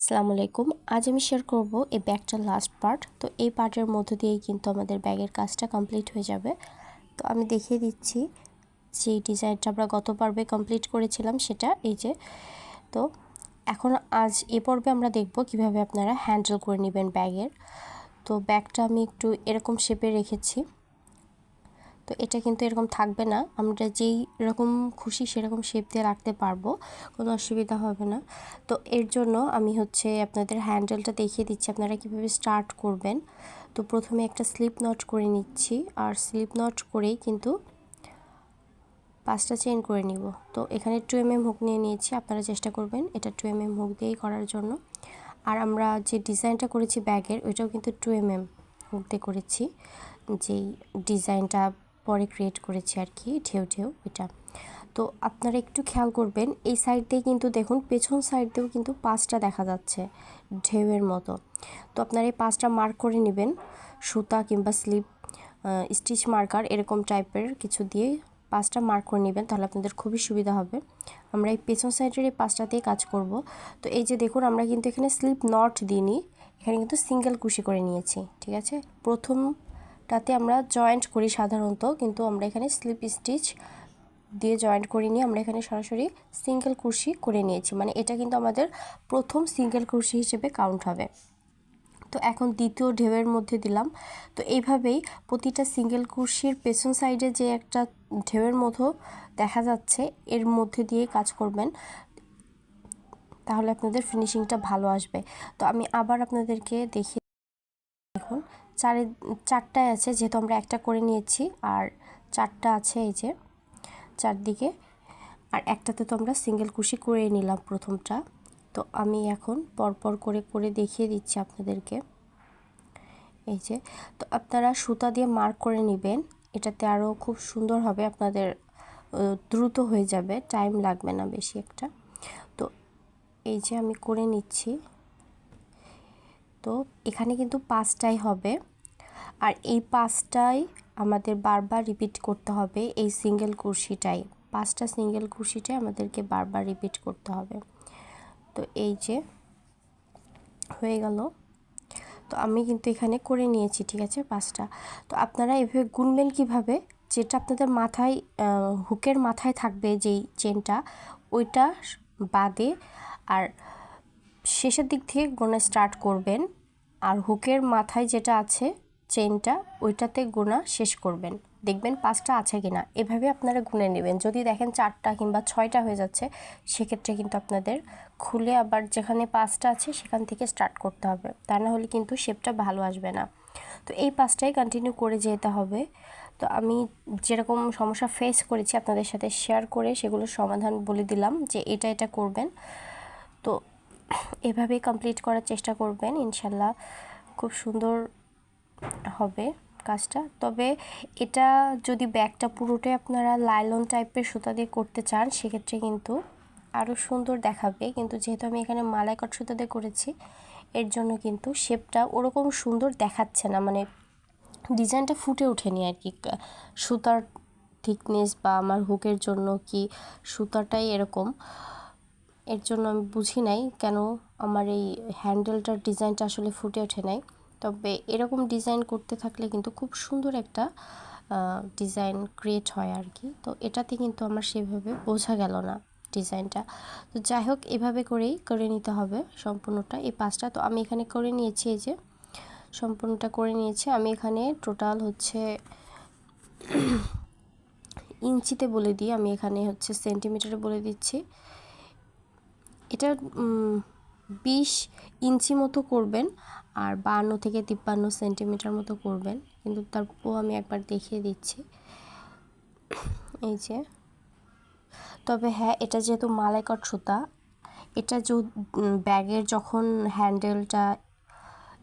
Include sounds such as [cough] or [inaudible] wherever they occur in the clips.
আসসালামু আলাইকুম। আজ আমি শেয়ার করব এই ব্যাগটার লাস্ট পার্ট তো এই পার্টের মধ্য দিয়েই কিন্তু আমাদের ব্যাগের কাজটা কমপ্লিট হয়ে যাবে। তো আমি দেখিয়ে দিচ্ছি যে ডিজাইনটা আমরা গত পর্বে কমপ্লিট করেছিলাম সেটা, এই যে। তো এখন আজ এ পর্বে আমরা দেখব কীভাবে আপনারা হ্যান্ডেল করে নেবেন ব্যাগের। তো ব্যাগটা আমি একটু এরকম শেপে রেখেছি। তো এটা কিন্তু এরকম থাকবে না। আমরা যেই রকম খুশি সেরকম শেপ দিয়ে রাখতে পারব, কোনো অসুবিধা হবে না। তো এর জন্য আমি হচ্ছে আপনাদের হ্যান্ডেলটা দেখিয়ে দিচ্ছি, আপনারা কীভাবে স্টার্ট করবেন। তো প্রথমে একটা স্লিপ নট করে নিচ্ছি, আর স্লিপ নট করেই কিন্তু পাঁচটা চেন করে নিব। তো এখানে টু এম এম হুক নিয়ে নিয়েছি, আপনারা চেষ্টা করবেন এটা টু এম এম হুক দিয়েই করার জন্য। আর আমরা যে ডিজাইনটা করেছি ব্যাগের ওইটাও কিন্তু টু এম এম হুক দিয়ে করেছি। যেই ডিজাইনটা পরে ক্রিয়েট করেছি আর কি, ঢেউ ঢেউ এটা তো আপনারা একটু খেয়াল করবেন, এই সাইড দিয়ে কিন্তু দেখুন, পেছন সাইড দিয়েও কিন্তু পাঁচটা দেখা যাচ্ছে ঢেউয়ের মতো। তো আপনারা এই পাঁচটা মার্ক করে নেবেন, সুতা কিংবা স্লিপ স্টিচ মার্কার এরকম টাইপের কিছু দিয়ে পাঁচটা মার্ক করে নেবেন, তাহলে আপনাদের খুবই সুবিধা হবে। আমরা এই পেছন সাইডের এই পাঁচটাতেই কাজ করব। তো এই যে দেখুন, আমরা কিন্তু এখানে স্লিপ নট দিইনি, এখানে কিন্তু সিঙ্গেল কুশি করে নিয়েছি, ঠিক আছে? প্রথম টাতে আমরা জয়েন্ট করি সাধারণত, কিন্তু আমরা এখানে স্লিপ স্টিচ দিয়ে জয়েন্ট করিনি, আমরা এখানে সরাসরি সিঙ্গেল কুর্সি করে নিয়েছি। মানে এটা কিন্তু আমাদের প্রথম সিঙ্গেল কুর্সি হিসেবে কাউন্ট হবে। তো এখন দ্বিতীয় ঢেউয়ের মধ্যে দিলাম। তো এইভাবেই প্রতিটা সিঙ্গেল কুর্সির পেছন সাইডে যে একটা ঢেউয়ের মতো দেখা যাচ্ছে, এর মধ্যে দিয়ে কাজ করবেন। তাহলে আপনাদের ফিনিশিংটা ভালো আসবে। তো আমি আবার আপনাদেরকে দেখিয়ে দেখুন, চারে, চারটায় আছে যেহেতু আমরা একটা করে নিয়েছি, আর চারটা আছে এই যে চারদিকে। আর একটাতে তো আমরা সিঙ্গেল কুশি করে নিলাম প্রথমটা। তো আমি এখন পরপর করে করে দেখিয়ে দিচ্ছি আপনাদেরকে। এই যে, তো আপনারা সুতা দিয়ে মার্ক করে নেবেন, এটাতে আরও খুব সুন্দর হবে, আপনাদের দ্রুত হয়ে যাবে, টাইম লাগবে না বেশি একটা। তো এই যে আমি করে নিচ্ছি। তো এখানে কিন্তু পাঁচটাই হবে। আর এই পাঁচটাই আমাদের বারবার রিপিট করতে হবে এই সিঙ্গেল কুর্সিটাই। পাঁচটা সিঙ্গেল কুর্সিটাই আমাদেরকে বারবার রিপিট করতে হবে। তো এই যে হয়ে গেল। তো আমি কিন্তু এখানে করে নিয়েছি, ঠিক আছে, পাঁচটা। তো আপনারা এভাবে গুনবেন কীভাবে? যেটা আপনাদের মাথায় হুকের মাথায় থাকবে যেই চেনটা ওইটা বাদে আর শেষের দিক থেকে গোনা স্টার্ট করবেন আর হুকের মাথায় যেটা আছে চেনটা ওইটাতে গোনা শেষ করবেন। দেখবেন পাঁচটা আছে কিনা। এভাবে আপনারা গুনে নেবেন। যদি দেখেন চারটা কিংবা ছয়টা হয়ে যাচ্ছে, সেক্ষেত্রে কিন্তু আপনাদের খুলে আবার যেখানে পাঁচটা আছে, সেখান থেকে স্টার্ট করতে হবে। তা না হলে কিন্তু শেপটা ভালো আসবে না। তো এই পাঁচটাই কন্টিনিউ করে যেতে হবে। তো আমি যেরকম সমস্যা ফেস করেছি আপনাদের সাথে শেয়ার করে সেগুলোর সমাধান বলে দিলাম যে এটা এটা করবেন। তো এভাবেই কমপ্লিট করার চেষ্টা করবেন, ইনশাল্লাহ খুব সুন্দর হবে কাজটা। তবে এটা যদি ব্যাগটা পুরোটাই আপনারা লাইলন টাইপের সুতা দিয়ে করতে চান, সেক্ষেত্রে কিন্তু আরও সুন্দর দেখাবে। কিন্তু যেহেতু আমি এখানে মালাইকট সুতা দিয়ে করেছি, এর জন্য কিন্তু শেপটা ওরকম সুন্দর দেখাচ্ছে না। মানে ডিজাইনটা ফুটে ওঠেনি আর কি। সুতার থিকনেস বা আমার হুকের জন্য কি সুতাটাই এরকম। এর জন্য আমি বুঝি নাই কেন আমার এই হ্যান্ডেলটার ডিজাইনটা আসলে ফুটে ওঠে নাই। তবে এরকম ডিজাইন করতে থাকলে কিন্তু খুব সুন্দর একটা ডিজাইন ক্রিয়েট হয় আর কি। তো এটাতে কিন্তু আমার সেভাবে বোঝা গেল না ডিজাইনটা। তো যাই হোক, এভাবে করেই করে নিতে হবে সম্পূর্ণটা। এই পাঁচটা তো আমি এখানে করে নিয়েছি, এই যে সম্পূর্ণটা করে নিয়েছি। আমি এখানে টোটাল হচ্ছে ইঞ্চিতে বলে দিই। আমি এখানে হচ্ছে সেন্টিমিটারে বলে দিচ্ছি। এটা বিশ ইঞ্চি মতো করবেন আর বান্ন থেকে তিপ্পান্ন সেন্টিমিটার মতো করবেন। কিন্তু তারপর আমি একবার দেখিয়ে দিচ্ছি। এই যে। তবে হ্যাঁ এটা যেহেতু মালাইকট সুতা, এটা যে ব্যাগের যখন হ্যান্ডেলটা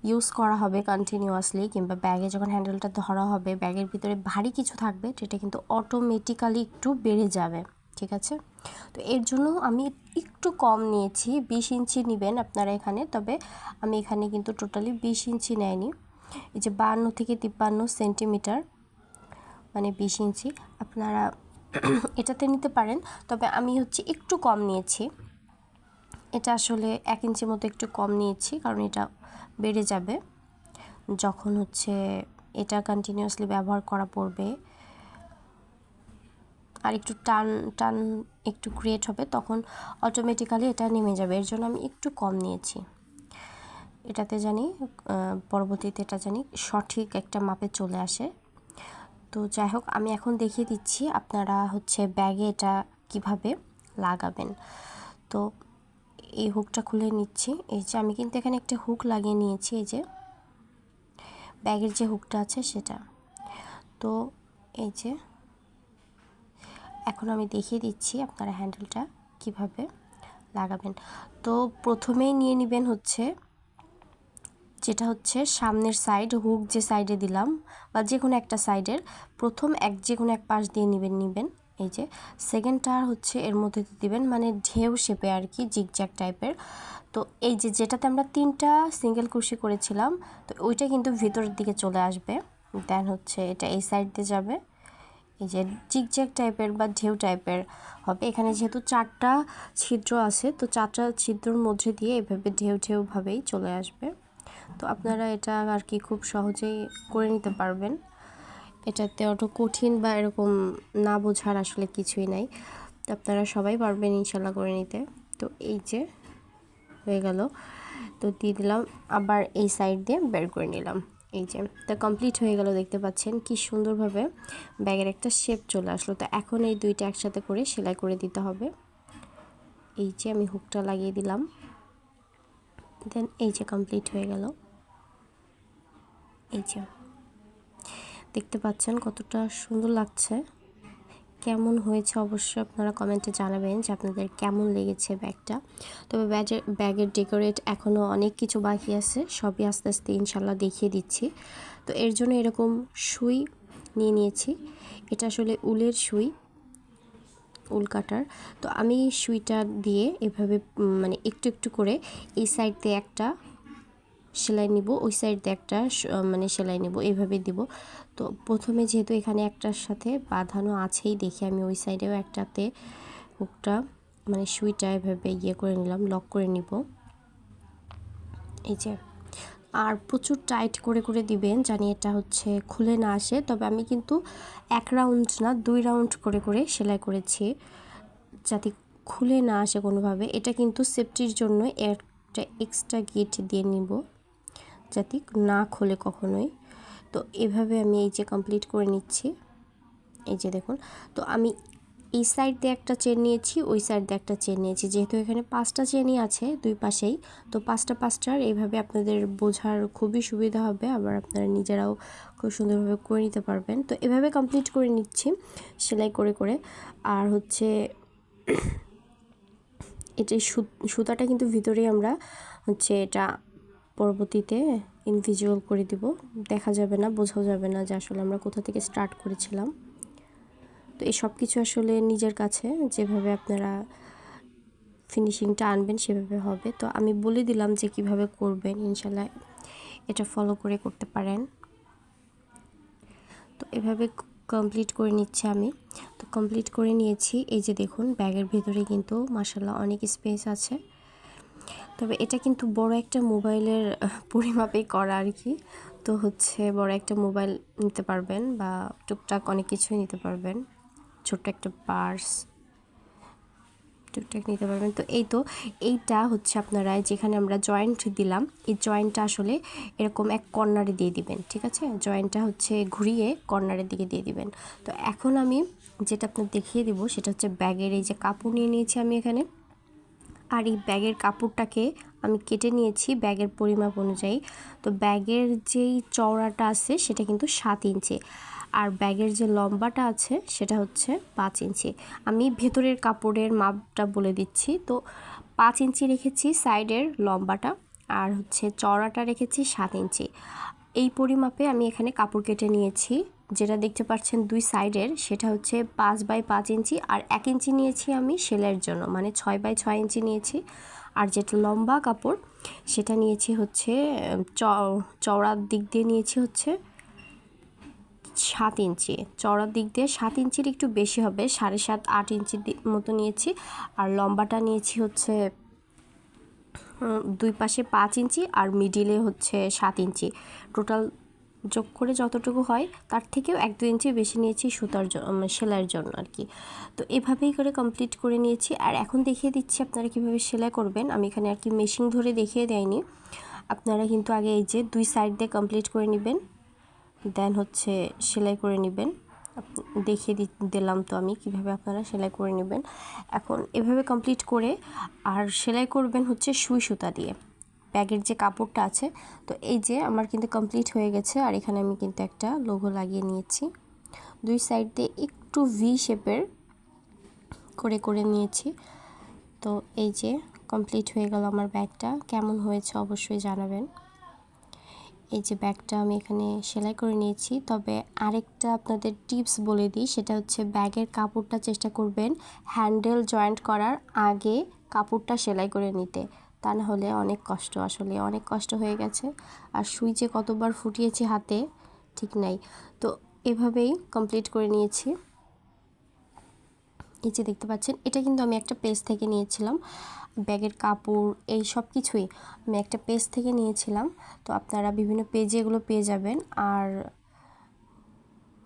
ইউজ করা হবে কন্টিনিউয়াসলি কিংবা ব্যাগে যখন হ্যান্ডেলটা ধরা হবে, ব্যাগের ভিতরে ভারী কিছু থাকবে, সেটা কিন্তু অটোমেটিক্যালি একটু বেড়ে যাবে। ঠিক আছে? তো এর জন্য আমি একটু কম নিয়েছি, বিশ ইঞ্চি নেবেন আপনারা এখানে, তবে আমি এখানে কিন্তু টোটালি বিশ ইঞ্চি নেয়নি। এই যে বান্ন থেকে তিপ্পান্ন সেন্টিমিটার মানে বিশ ইঞ্চি, আপনারা [coughs] এটাতে নিতে পারেন, তবে আমি হচ্ছে একটু কম নিয়েছি। এটা আসলে এক ইঞ্চি মতো একটু কম নিয়েছি, কারণ এটা বেড়ে যাবে। যখন হচ্ছে এটা কন্টিনিউয়াসলি ব্যবহার করা পড়বে আর একটু টান টান একটু ক্রিয়েট হবে, তখন অটোমেটিক্যালি এটা নেমে যাবে। এর জন্য আমি একটু কম নিয়েছি। এটাতে জানি পরবর্তীতে এটা জানি সঠিক একটা মাপে চলে আসে। তো যাই হোক, আমি এখন দেখিয়ে দিচ্ছি আপনারা হচ্ছে ব্যাগে এটা কীভাবে লাগাবেন। তো এই হুকটা খুলে নিচ্ছি। এই যে আমি কিন্তু এখানে একটা হুক লাগিয়ে নিয়েছি, এই যে ব্যাগের যে হুকটা আছে সেটা। তো এই যে এখন আমি দেখিয়ে দিচ্ছি আপনারা হ্যান্ডেলটা কীভাবে লাগাবেন। তো প্রথমেই নিয়ে নেবেন হচ্ছে, যেটা হচ্ছে সামনের সাইড হুক যে সাইডে দিলাম বা যে কোনো একটা সাইডের প্রথম এক যে কোনো এক পাশ দিয়ে নেবেন নেবেন এই যে। সেকেন্ডটা হচ্ছে এর মধ্যে দিবেন মানে ঢেউ শেপে আর কি জিগজ্যাগ টাইপের তো এই যে যেটাতে আমরা তিনটা সিঙ্গেল কুশি করেছিলাম, তো ওইটা কিন্তু ভিতরের দিকে চলে আসবে। দেন হচ্ছে এটা এই সাইড দিয়ে যাবে। এই যে জিগজ্যাগ টাইপের বা ঢেউ টাইপের হবে। এখানে যেহেতু চারটা ছিদ্র আছে, তো চারটা ছিদ্রর মধ্যে দিয়ে এভাবে ঢেউ ঢেউভাবেই চলে আসবে। তো আপনারা এটা আর কি খুব সহজেই করে নিতে পারবেন। এটাতে অত কঠিন বা এরকম না বোঝার আসলে কিছুই নাই। আপনারা সবাই পারবেন ইনশাল্লাহ করে নিতে। তো এই যে হয়ে গেল। তো দিয়ে দিলাম, আবার এই সাইড দিয়ে বের করে নিলাম। এই যে, তা কমপ্লিট হয়ে গেল, দেখতে পাচ্ছেন কি সুন্দরভাবে ব্যাগের একটা শেপ চলে আসলো। তো এখন এই দুইটা একসাথে করে সেলাই করে দিতে হবে। এই যে আমি হুকটা লাগিয়ে দিলাম। দেন এই যে কমপ্লিট হয়ে গেল। এই যে, দেখতে পাচ্ছেন কতটা সুন্দর লাগছে। কেমন হয়েছে অবশ্যই আপনারা কমেন্টে জানাবেন যে আপনাদের কেমন লেগেছে ব্যাগটা। তবে ব্যাগের ব্যাগের ডেকোরেট এখনও অনেক কিছু বাকি আছে, সবই আস্তে আস্তে ইনশাল্লাহ দেখিয়ে দিচ্ছি। তো এর জন্য এরকম সুই নিয়ে নিয়েছি। এটা আসলে উলের সুই, উল কাটার। তো আমি সুইটা দিয়ে এভাবে মানে একটু একটু করে এই সাইড দিয়ে একটা সেলাই নিব, ওই সাইড দিয়ে একটা মানে সেলাই নিব, এইভাবে দিব। তো প্রথমে যেহেতু এখানে একটার সাথে বাঁধানো আছেই, দেখে আমি ওই সাইডেও একটাতে হুকটা মানে সুইটা এভাবে ইয়ে করে নিলাম, লক করে নিব। এই যে, আর প্রচুর টাইট করে করে দিবেন জানি এটা হচ্ছে খুলে না আসে। তবে আমি কিন্তু এক রাউন্ড না, দুই রাউন্ড করে করে সেলাই করেছি, যাতে খুলে না আসে কোনোভাবে। এটা কিন্তু সেফটির জন্য একটা এক্সট্রা গিট দিয়ে নিব। যাতে না খোলে কখনোই। তো এভাবে আমি এই যে কমপ্লিট করে নিচ্ছি। এই যে দেখুন, তো আমি এই সাইড দিয়ে একটা চেন নিয়েছি, ওই সাইড দিয়ে একটা চেন নিয়েছি। যেহেতু এখানে পাঁচটা চেনই আছে দুই পাশেই, তো পাঁচটা পাঁচটার এইভাবে আপনাদের বোঝার খুবই সুবিধা হবে। আবার আপনারা নিজেরাও খুব সুন্দরভাবে করে নিতে পারবেন। তো এভাবে কমপ্লিট করে নিচ্ছি, সেলাই করে করে। আর হচ্ছে [clears throat] এটা সুতাটা কিন্তু ভিতরেই আমরা হচ্ছে এটা পরবর্তীতে ইনভিজুয়াল করে দিব। দেখা যাবে না, বোঝাও যাবে না যে আসলে আমরা কোথা থেকে স্টার্ট করেছিলাম। তো এই সব কিছু আসলে নিজের কাছে, যেভাবে আপনারা ফিনিশিংটা আনবেন সেভাবে হবে। তো আমি বলে দিলাম যে কীভাবে করবেন, ইনশাল্লাহ এটা ফলো করে করতে পারেন। তো এভাবে কমপ্লিট করে নিচ্ছি আমি। তো কমপ্লিট করে নিয়েছি। এই যে দেখুন ব্যাগের ভেতরে কিন্তু মাসাল্লাহ অনেক স্পেস আছে। তবে এটা কিন্তু বড় একটা মোবাইলের পরিমাপে করা আর কি। তো হচ্ছে বড় একটা মোবাইল নিতে পারবেন বা টুকটাক অনেক কিছুই নিতে পারবেন। ছোট্ট একটা পার্স টুকটাক নিতে পারবেন। তো এই তো, এইটা হচ্ছে আপনারা যেখানে আমরা জয়েন্ট দিলাম, এই জয়েন্টটা আসলে এরকম এক কর্নারে দিয়ে দিবেন, ঠিক আছে? জয়েন্টটা হচ্ছে ঘুরিয়ে কর্নারের দিকে দিয়ে দিবেন। তো এখন আমি যেটা আপনার দেখিয়ে দিব সেটা হচ্ছে ব্যাগের এই যে কাপড় নিয়ে নিয়েছি আমি এখানে। আর এই ব্যাগের কাপড়টাকে আমি কেটে নিয়েছি ব্যাগের পরিমাপ অনুযায়ী। তো ব্যাগের যেই চওড়াটা আছে সেটা কিন্তু সাত ইঞ্চি। আর ব্যাগের যে লম্বাটা আছে সেটা হচ্ছে পাঁচ ইঞ্চি। আমি ভেতরের কাপড়ের মাপটা বলে দিচ্ছি। তো পাঁচ ইঞ্চি রেখেছি সাইডের লম্বাটা আর হচ্ছে চওড়াটা রেখেছি সাত ইঞ্চি। এই পরিমাপে আমি এখানে কাপড় কেটে নিয়েছি। যেটা দেখতে পাচ্ছেন দুই সাইডের, সেটা হচ্ছে পাঁচ বাই পাঁচ ইঞ্চি আর এক ইঞ্চি নিয়েছি আমি সেলের জন্য মানে ছয় বাই ছয় ইঞ্চি নিয়েছি। আর যেটা লম্বা কাপড়, সেটা নিয়েছি হচ্ছে চওড়ার দিক দিয়ে নিয়েছি হচ্ছে সাত ইঞ্চি। চওড়ার দিক দিয়ে সাত ইঞ্চির একটু বেশি হবে, সাড়ে সাত, আট ইঞ্চির মতো নিয়েছি। আর লম্বাটা নিয়েছি হচ্ছে দুই পাশে পাঁচ ইঞ্চি আর মিডিলে হচ্ছে সাত ইঞ্চি। টোটাল যোগ করে যতটুকু হয়, তার থেকেও এক দু ইঞ্চি বেশি নিয়েছি সুতার সেলাইয়ের জন্য আর কি। তো এভাবেই করে কমপ্লিট করে নিয়েছি। আর এখন দেখিয়ে দিচ্ছি আপনারা কীভাবে সেলাই করবেন। আমি এখানে আর কি মেশিন ধরে দেখিয়ে দেয়নি। আপনারা কিন্তু আগে এই যে দুই সাইড দিয়ে কমপ্লিট করে নেবেন। দেন হচ্ছে সেলাই করে নেবেন। দেখিয়ে দিলাম তো আমি কীভাবে আপনারা সেলাই করে নেবেন। এখন এভাবে কমপ্লিট করে আর সেলাই করবেন হচ্ছে সুই সুতা দিয়ে। ব্যাগের যে কাপড়টা আছে, তো এই যে আমার কিন্তু কমপ্লিট হয়ে গেছে আর এখানে আমি কিন্তু একটা লোগো লাগিয়ে নিয়েছি। দুই সাইড দিয়ে একটু ভি শেপের করে করে নিয়েছি। তো এই যে কমপ্লিট হয়ে গেল আমার ব্যাগটা। কেমন হয়েছে অবশ্যই জানাবেন। এই যে ব্যাগটা আমি এখানে সেলাই করে নিয়েছি। তবে আরেকটা আপনাদের টিপস বলে দিই, সেটা হচ্ছে ব্যাগের কাপড়টা চেষ্টা করবেন হ্যান্ডেল জয়েন্ট করার আগে কাপড়টা সেলাই করে নিতে। তা না হলে অনেক কষ্ট। আসলে অনেক কষ্ট হয়ে গেছে। আর সুই যে কতবার ফুটিয়েছি হাতে, ঠিক নাই। তো এভাবেই কমপ্লিট করে নিয়েছি। এই যে দেখতে পাচ্ছেন, এটা কিন্তু আমি একটা পেজ থেকে নিয়েছিলাম। ব্যাগের কাপড়, এই সব কিছুই আমি একটা পেজ থেকে নিয়েছিলাম। তো আপনারা বিভিন্ন পেজে এগুলো পেয়ে যাবেন। আর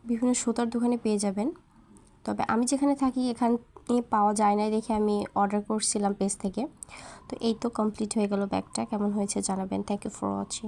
বিভিন্ন সুতার দোকানে পেয়ে যাবেন। তবে আমি যেখানে থাকি, এখানে পাওয়া যায় না দেখে আমি অর্ডার করছিলাম পেজ থেকে। তো এই তো কমপ্লিট হয়ে গেল ব্যাগটা কেমন হয়েছে জানাবেন। Thank you for watching